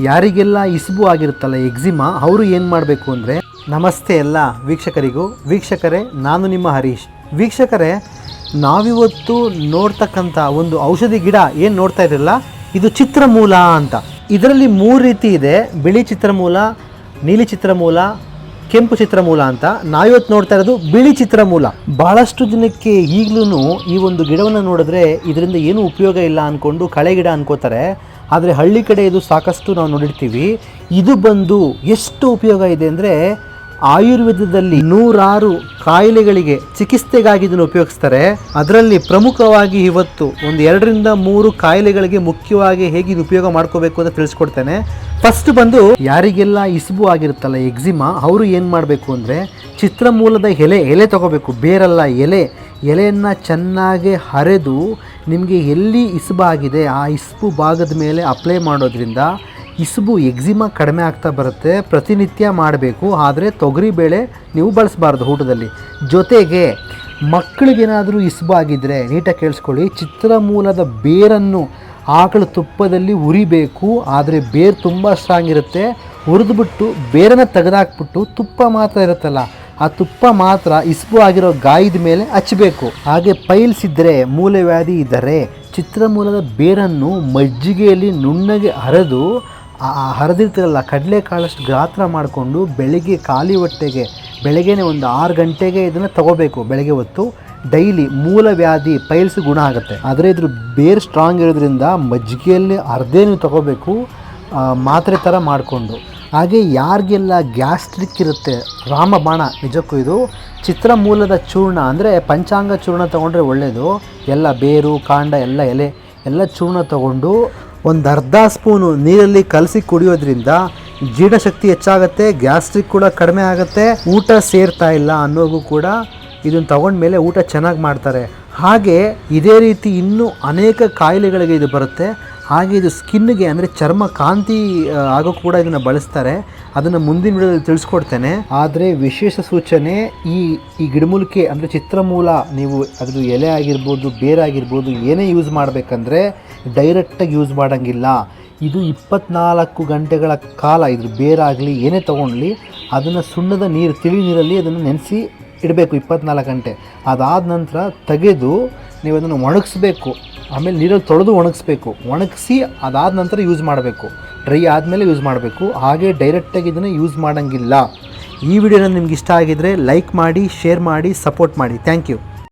ಯಾರಿಗೆಲ್ಲ ಇಸ್ಬು ಆಗಿರುತ್ತಲ್ಲ, ಎಕ್ಸಿಮಾ, ಅವರು ಏನು ಮಾಡಬೇಕು ಅಂದರೆ, ನಮಸ್ತೆ ಎಲ್ಲ ವೀಕ್ಷಕರಿಗೂ. ವೀಕ್ಷಕರೇ, ನಾನು ನಿಮ್ಮ ಹರೀಶ್. ವೀಕ್ಷಕರೇ, ನಾವಿವತ್ತು ನೋಡ್ತಕ್ಕಂಥ ಒಂದು ಔಷಧಿ ಗಿಡ ಏನು ನೋಡ್ತಾ ಇದ್ರಲ್ಲ, ಇದು ಚಿತ್ರಮೂಲ ಅಂತ. ಇದರಲ್ಲಿ ಮೂರು ರೀತಿ ಇದೆ. ಬಿಳಿ ಚಿತ್ರಮೂಲ, ನೀಲಿ ಚಿತ್ರಮೂಲ, ಕೆಂಪು ಚಿತ್ರಮೂಲ ಅಂತ. ನಾವಿವತ್ತು ನೋಡ್ತಾ ಇರೋದು ಬಿಳಿ ಚಿತ್ರಮೂಲ. ಬಹಳಷ್ಟು ದಿನಕ್ಕೆ ಈಗಲೂ ಈ ಒಂದು ಗಿಡವನ್ನು ನೋಡಿದ್ರೆ ಇದರಿಂದ ಏನು ಉಪಯೋಗ ಇಲ್ಲ ಅಂದ್ಕೊಂಡು ಕಳೆ ಗಿಡ ಅನ್ಕೋತಾರೆ. ಆದರೆ ಹಳ್ಳಿ ಕಡೆ ಇದು ಸಾಕಷ್ಟು ನಾವು ನೋಡಿರ್ತೀವಿ. ಇದು ಬಂದು ಎಷ್ಟು ಉಪಯೋಗ ಇದೆ ಅಂದರೆ ಆಯುರ್ವೇದದಲ್ಲಿ ನೂರಾರು ಕಾಯಿಲೆಗಳಿಗೆ ಚಿಕಿತ್ಸೆಗಾಗಿ ಇದನ್ನು ಉಪಯೋಗಿಸ್ತಾರೆ. ಅದರಲ್ಲಿ ಪ್ರಮುಖವಾಗಿ ಇವತ್ತು ಒಂದು ಎರಡರಿಂದ ಮೂರು ಕಾಯಿಲೆಗಳಿಗೆ ಮುಖ್ಯವಾಗಿ ಹೇಗೆ ಇದು ಉಪಯೋಗ ಮಾಡ್ಕೋಬೇಕು ಅಂತ ತಿಳಿಸ್ಕೊಡ್ತೇನೆ. ಫಸ್ಟ್ ಬಂದು ಯಾರಿಗೆಲ್ಲ ಇಸ್ಬು ಆಗಿರುತ್ತಲ್ಲ, ಎಕ್ಸಿಮಾ, ಅವರು ಏನು ಮಾಡಬೇಕು ಅಂದರೆ ಚಿತ್ರಮೂಲದ ಎಲೆ ಎಲೆ ತಗೋಬೇಕು, ಬೇರಲ್ಲ ಎಲೆ. ಎಲೆಯನ್ನು ಚೆನ್ನಾಗಿ ಹರಿದು ನಿಮಗೆ ಎಲ್ಲಿ ಇಸುಬಾಗಿದೆ ಆ ಇಸುಬು ಭಾಗದ ಮೇಲೆ ಅಪ್ಲೈ ಮಾಡೋದ್ರಿಂದ ಇಸುಬು ಎಕ್ಸಿಮಾ ಕಡಿಮೆ ಆಗ್ತಾ ಬರುತ್ತೆ, ಪ್ರತಿನಿತ್ಯ ಮಾಡಬೇಕು, ಆದರೆ ತೊಗರಿಬೇಳೆ ನೀವು ಬಳಸಬಾರ್ದು ಊಟದಲ್ಲಿ. ಜೊತೆಗೆ ಮಕ್ಕಳಿಗೇನಾದರೂ ಇಸುಬು ಆಗಿದ್ದರೆ ನೀಟಾಗಿ ಕೇಳಿಸ್ಕೊಳ್ಳಿ, ಚಿತ್ರಮೂಲದ ಬೇರನ್ನು ಆಕಳು ತುಪ್ಪದಲ್ಲಿ ಉರಿಬೇಕು, ಆದರೆ ಬೇರು ತುಂಬ ಸ್ಟ್ರಾಂಗ್ ಇರುತ್ತೆ, ಹುರಿದ್ಬಿಟ್ಟು ಬೇರನ್ನು ತೆಗೆದಾಕ್ಬಿಟ್ಟು ತುಪ್ಪ ಮಾತ್ರ ಇರುತ್ತಲ್ಲ ಆ ತುಪ್ಪ ಮಾತ್ರ ಇಸ್ಬು ಆಗಿರೋ ಗಾಯದ ಮೇಲೆ ಹಚ್ಚಬೇಕು ಹಾಗೆ ಪೈಲ್ಸ್ ಇದ್ದರೆ ಮೂಲವ್ಯಾಧಿ ಇದ್ದರೆ ಚಿತ್ರಮೂಲದ ಬೇರನ್ನು ಮಜ್ಜಿಗೆಯಲ್ಲಿ ನುಣ್ಣಗೆ ಹರಿದು, ಆ ಕಡಲೆ ಕಡಲೆಕಾಳಷ್ಟು ಗಾತ್ರ ಮಾಡಿಕೊಂಡು ಬೆಳಗ್ಗೆ ಖಾಲಿ ಹೊಟ್ಟೆಗೆ, ಬೆಳಗ್ಗೆನೆ ಒಂದು ಆರು ಗಂಟೆಗೆ ಇದನ್ನು ತಗೋಬೇಕು. ಬೆಳಗ್ಗೆ ಹೊತ್ತು ಡೈಲಿ ಮೂಲವ್ಯಾಧಿ ಪೈಲ್ಸ್ ಗುಣ ಆಗುತ್ತೆ. ಆದರೆ ಇದ್ರ ಬೇರ್ ಸ್ಟ್ರಾಂಗ್ ಇರೋದ್ರಿಂದ ಮಜ್ಜಿಗೆಯಲ್ಲಿ ಅರ್ಧೇ ನೀವು ತಗೋಬೇಕು ಮಾತ್ರೆ ಥರ ಮಾಡಿಕೊಂಡು. ಹಾಗೆ ಯಾರಿಗೆಲ್ಲ ಗ್ಯಾಸ್ಟ್ರಿಕ್ ಇರುತ್ತೆ, ರಾಮಬಾಣ, ನಿಜಕ್ಕೂ ಇದು ಚಿತ್ರಮೂಲದ ಚೂರ್ಣ ಅಂದರೆ ಪಂಚಾಂಗ ಚೂರ್ಣ ತೊಗೊಂಡ್ರೆ ಒಳ್ಳೆಯದು ಎಲ್ಲ ಬೇರು, ಕಾಂಡ, ಎಲ್ಲ ಎಲೆ, ಎಲ್ಲ ಚೂರ್ಣ ತಗೊಂಡು ಒಂದು ಅರ್ಧ ಸ್ಪೂನು ನೀರಲ್ಲಿ ಕಲಸಿ ಕುಡಿಯೋದ್ರಿಂದ ಜೀರ್ಣಶಕ್ತಿ ಹೆಚ್ಚಾಗುತ್ತೆ ಗ್ಯಾಸ್ಟ್ರಿಕ್ ಕೂಡ ಕಡಿಮೆ ಆಗುತ್ತೆ. ಊಟ ಸೇರ್ತಾ ಇಲ್ಲ ಅನ್ನೋಗೂ ಕೂಡ ಇದನ್ನು ತಗೊಂಡ್ಮೇಲೆ ಊಟ ಚೆನ್ನಾಗಿ ಮಾಡ್ತಾರೆ. ಹಾಗೆ ಇದೇ ರೀತಿ ಇನ್ನೂ ಅನೇಕ ಕಾಯಿಲೆಗಳಿಗೆ ಇದು ಬರುತ್ತೆ. ಹಾಗೆ ಇದು ಸ್ಕಿನ್ಗೆ ಅಂದರೆ ಚರ್ಮ ಕಾಂತಿ ಆಗೋ ಕೂಡ ಇದನ್ನು ಬಳಸ್ತಾರೆ. ಅದನ್ನು ಮುಂದಿನ ವಿಡಿಯೋದಲ್ಲಿ ತಿಳಿಸ್ಕೊಡ್ತೇನೆ. ಆದರೆ ವಿಶೇಷ ಸೂಚನೆ, ಈ ಈ ಗಿಡಮೂಲಿಕೆ ಅಂದರೆ ಚಿತ್ರಮೂಲ, ನೀವು ಅದ್ರ ಎಲೆ ಆಗಿರ್ಬೋದು ಬೇರಾಗಿರ್ಬೋದು ಏನೇ ಯೂಸ್ ಮಾಡಬೇಕಂದ್ರೆ ಡೈರೆಕ್ಟಾಗಿ ಯೂಸ್ ಮಾಡೋಂಗಿಲ್ಲ. ಇದು ಇಪ್ಪತ್ನಾಲ್ಕು ಗಂಟೆಗಳ ಕಾಲ, ಇದ್ರ ಬೇರಾಗಲಿ ಏನೇ ತೊಗೊಂಡ್ಲಿ, ಅದನ್ನು ಸುಣ್ಣದ ನೀರು ತಿಳಿ ನೀರಲ್ಲಿ ಅದನ್ನು ನೆನೆಸಿ ಇಡಬೇಕು ಇಪ್ಪತ್ನಾಲ್ಕು ಗಂಟೆ. ಅದಾದ ನಂತರ ತೆಗೆದು ನೀವು ಅದನ್ನು ಒಣಗಿಸ್ಬೇಕು. ಆಮೇಲೆ ನೀರಲ್ಲಿ ತೊಳೆದು ಒಣಗಿಸ್ಬೇಕು. ಒಣಗಿಸಿ ಅದಾದ ನಂತರ ಯೂಸ್ ಮಾಡಬೇಕು. ಡ್ರೈ ಆದಮೇಲೆ ಯೂಸ್ ಮಾಡಬೇಕು. ಹಾಗೆ ಡೈರೆಕ್ಟಾಗಿ ಇದನ್ನು ಯೂಸ್ ಮಾಡೋಂಗಿಲ್ಲ. ಈ ವಿಡಿಯೋನ ನಿಮ್ಗೆ ಇಷ್ಟ ಆಗಿದರೆ ಲೈಕ್ ಮಾಡಿ ಶೇರ್ ಮಾಡಿ ಸಪೋರ್ಟ್ ಮಾಡಿ. Thank you